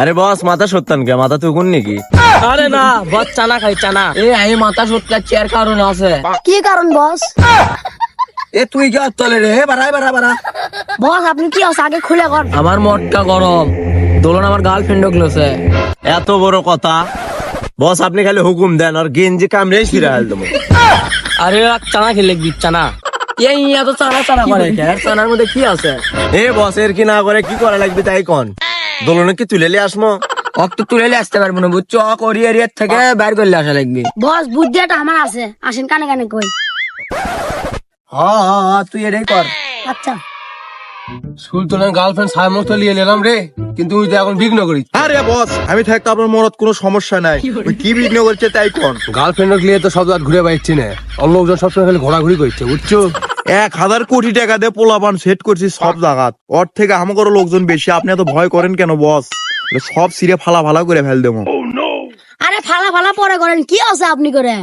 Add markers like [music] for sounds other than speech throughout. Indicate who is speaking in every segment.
Speaker 1: আরে বস মাথা সত্যান কে? মাথা তুকুন নাকি
Speaker 2: আরে না বস চানা খাই চানা
Speaker 3: এ আমি মাথা সটকাচ্ছি আর কারণ আছে।
Speaker 4: কি কারণ বস?
Speaker 3: এ তুই কি আর চলে রে? বাড়াই বাড়া বাড়া
Speaker 4: বস আপনি কি আছে? আগে খুলে কর
Speaker 3: আমার মটকা গরম। দোলন আমার গার্লফ্রেন্ড গেছে
Speaker 1: এত বড় কথা? বস আপনি খালি হুকুম দেন আর গেঞ্জি কামড়ে ফিরে আল দেবো
Speaker 2: আরে এক চানা খেলে চানা
Speaker 3: এই এত চানা চানা করে কে? আর চানার মধ্যে কি আছে?
Speaker 1: এ বস এর কি না করে কি করা লাগবে তাই কন? দোলনে কি তুলে আসমো?
Speaker 3: তুলে আসতে পারব না বুঝছ? অক ওরি এরিয়ার থেকে বাইর করলে আসা লাগবে।
Speaker 4: বস বুদ্ধিটা আমার আছে। আসেন কানে কানে কই।
Speaker 3: হ্যাঁ হ্যাঁ হ্যাঁ, তুই এটাই কর।
Speaker 4: আচ্ছা।
Speaker 5: সুলতানের গার্লফ্রেন্ড সাহেব মতো নিয়ে নিলাম রে। কিন্তু ওই তো এখন বিঘ্ন করি
Speaker 6: আরে বস আমি থাকতে আপনার মনত কোনো সমস্যা নাই। ওই কি বিঘ্ন করছে তাই কোন?
Speaker 5: গার্লফ্রেন্ড নিয়ে তো সব ঘুরে পাইছি না। অন্য লোকজন সবসময় খালি ঘোরাঘুরি করছে বুঝছ?
Speaker 6: এক হাজার কোটি টাকা দিয়ে পোলাপান সেট করছি সব জায়গাত ওর থেকে আমাকে লোকজন বেশি আপনি এত ভয় করেন কেন বস সব সিরে ফালা ফালা করে ফেল দেবো।
Speaker 4: আরে ফালা ফালা পরে করেন কি আছে আপনি করে?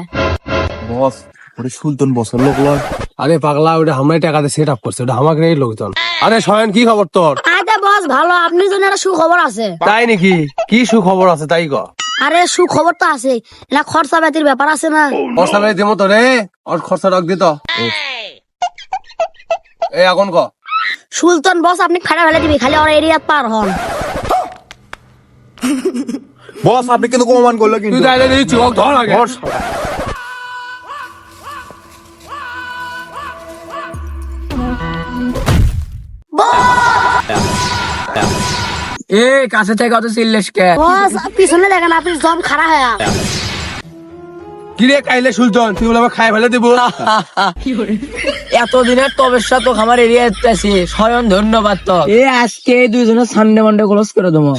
Speaker 6: বস ওরে সুলতান বসের লোক লয়।
Speaker 5: আরে পাগলা ওটা আমরাই টাকাতে সেট আপ করছে ওটা আমাকে এই লোকজন। আরে সয়ন কি খবর তোর?
Speaker 4: আরে বস ভালো আপনি জন্য একটা সুখবর আছে।
Speaker 5: তাই নাকি? কি সুখবর আছে তাই ক?
Speaker 4: আরে সুখবর তো আছে এটা খরচা পাতির ব্যাপার আছে না।
Speaker 5: খরচা করে দেবো তো রে ওর খরচা রাখ দিত এই এখন ক।
Speaker 4: সুলতান বস আপনি খাড়া ফেলে দিবি খালি ওর এরিয়া পার হন।
Speaker 6: বস আপনি কিন্তু অপমান করল
Speaker 5: তুই
Speaker 6: কিন্তু
Speaker 5: তাইলে দিচ্ছি ওক ধর আগে।
Speaker 6: ধর
Speaker 3: এ কাছে থেকে অত চিল্লেস কে?
Speaker 4: বস পিছনে দেখেন আপনি সব খাড়া হয়ে
Speaker 5: কি রে কাইলে সুলতান? তুই বলে খাই ফেলে দিব। [laughs]
Speaker 3: এতদিনের তো এরিয়া স্বয়ং ধন্যবাদ তো এ আজকে এই দুইজনের সানডে মানডে ক্লোজ করে দেবো।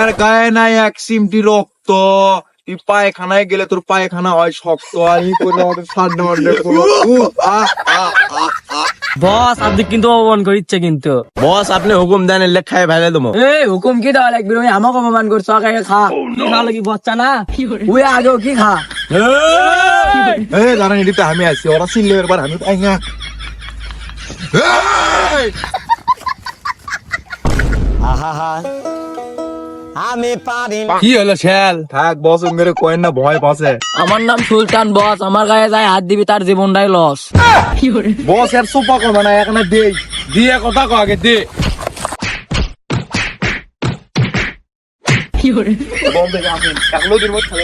Speaker 6: এর গায়ে নাই এক সিমটি রক্ত। তুই পায়খানায় গেলে তোর পায়খানা হয় শক্ত। আর ই করে আমাদের সামনে আহ, আহ, আহ, আহ।
Speaker 2: বস আপনি কিন্তু অপমান করিচ্ছে কিন্তু।
Speaker 1: বস আপনি হুকুম দেন এলে খাই ফেলে দেবো।
Speaker 3: এই হুকুম কি দেওয়া লাগবে ওই আমাকে অপমান করছ আগে খা।
Speaker 2: কি ভালো লাগি বস চানা
Speaker 3: ওই আগেও কি খা?
Speaker 6: এই! দাঁড়ান এদিকে আমি আছি ওরা চিনলে এবার আমি পাই না। [laughs] এই!
Speaker 5: কি হলো শ্যাল?
Speaker 6: থাক বস মেরে কয়েন না ভয় পাশে
Speaker 3: আমার নাম সুলতান বস। আমার গায়ে যায় হাত দিবি তার জীবনটাই লস
Speaker 6: বস এর সোপা করবে না এখানে দে
Speaker 5: দিয়ে কথা কো আগে দে।
Speaker 6: দেখে আসেন। এখনও দিন মধ্যে